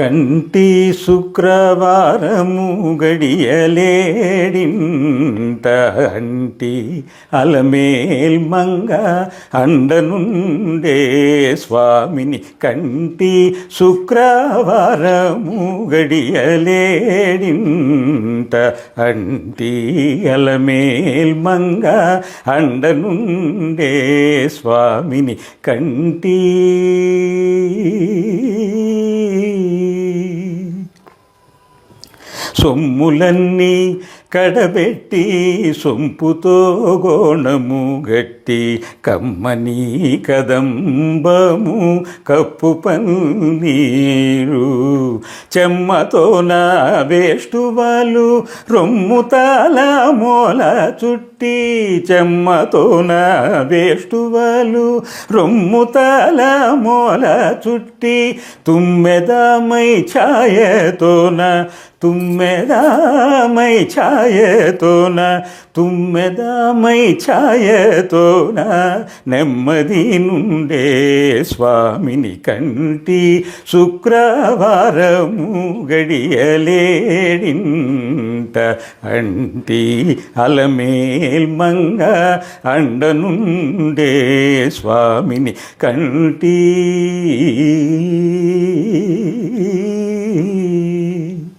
కంటి శుక్రవారము గడియలేడింత అంటి అలమేల్ మంగ అండనుండే స్వామిని కంటి శుక్రవారము గడియలేడింత అంటి అలమేల్ మంగ అండనుండే స్వామిని కంటి సొమ్ములన్నీ కడబెట్టి సొంపుతో గోణము గట్టి కమ్మని కదంబము కప్పు పన్నీరు. చెమ్మతో నా వేష్టువాలు రొమ్ముతాల మూల చుట్టి చెమ్మతో నా వేష్టువాలు రొమ్ముతాల మూల చుట్టి తుమ్మెదమై ఛాయతోన తుమ్మెదమై ఛాయతోన తుమ్మెదమై ఛాయతోన నెమ్మది నుండే స్వామిని కంటి శుక్రవారము గడియలేడింట అంటి అలమేల్ మంగ అండనుండే స్వామిని కంటి.